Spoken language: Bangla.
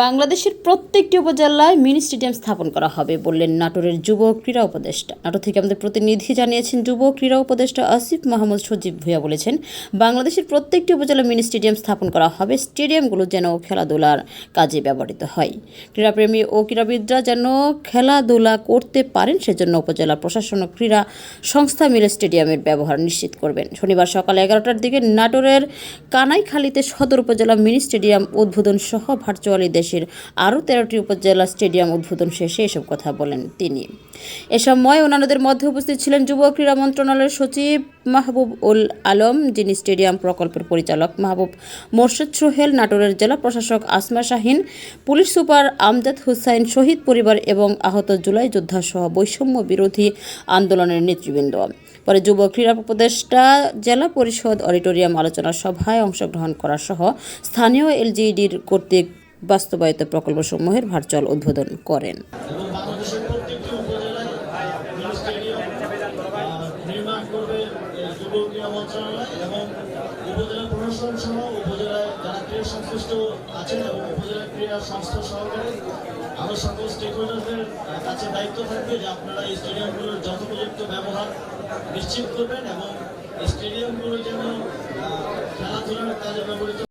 বাংলাদেশের প্রত্যেকটি উপজেলায় মিনি স্টেডিয়াম স্থাপন করা হবে বললেন নাটোরের যুব ক্রীড়া উপদেষ্টা। নাটোর থেকে আমাদের প্রতিনিধি জানিয়েছেন, যুব ক্রীড়া উপদেষ্টা আসিফ মাহমুদ সজীব ভুইয়া বলেছেন, বাংলাদেশের প্রত্যেকটি উপজেলায় মিনি স্টেডিয়াম স্থাপন করা হবে, স্টেডিয়ামগুলো যেন খেলাধুলার কাজে ব্যবহৃত হয়। ক্রীড়াপ্রেমী ও ক্রীড়াবিদরা যেন খেলাধুলা করতে পারেন, সেজন্য উপজেলা প্রশাসন ও ক্রীড়া সংস্থা মিলে স্টেডিয়ামের ব্যবহার নিশ্চিত করবেন। শনিবার সকাল এগারোটার দিকে নাটোরের কানাইখালীতে সদর উপজেলা মিনি স্টেডিয়াম উদ্বোধন সহ ভার্চুয়ালি দেশের আরও তেরোটি উপজেলা স্টেডিয়াম উদ্বোধন শেষে এসব কথা বলেন তিনি। এ সময় অন্যান্যদের মধ্যে উপস্থিত ছিলেন যুব ক্রীড়া মন্ত্রণালয়ের সচিব মাহবুব উল আলম, যিনি স্টেডিয়াম প্রকল্পের পরিচালক মাহবুব মোর্শেদ সোহেল, নাটোরের জেলা প্রশাসক আসমা শাহিন, পুলিশ সুপার আমজাদ হুসাইন শহীদ পরিবার এবং আহত জুলাই যোদ্ধা সহ বৈষম্য বিরোধী আন্দোলনের নেতৃবৃন্দ। পরে যুব ক্রীড়া উপদেষ্টা, জেলা পরিষদ অডিটোরিয়াম আলোচনা সভায় অংশগ্রহণ করা সহ স্থানীয় এলজিইডির কর্তৃক বাস্তবায়িত প্রকল্পসমূহের ভার্চুয়াল উদ্বোধন করেন। আমরা সকল স্টেক হোল্ডারদের কাছে দায়িত্ব থাকবে যে আপনারা এই স্টেডিয়ামগুলোর যথোপযুক্ত ব্যবহার নিশ্চিত করবেন এবং স্টেডিয়ামগুলো যেন খেলাধুলার কাজে ব্যবহৃত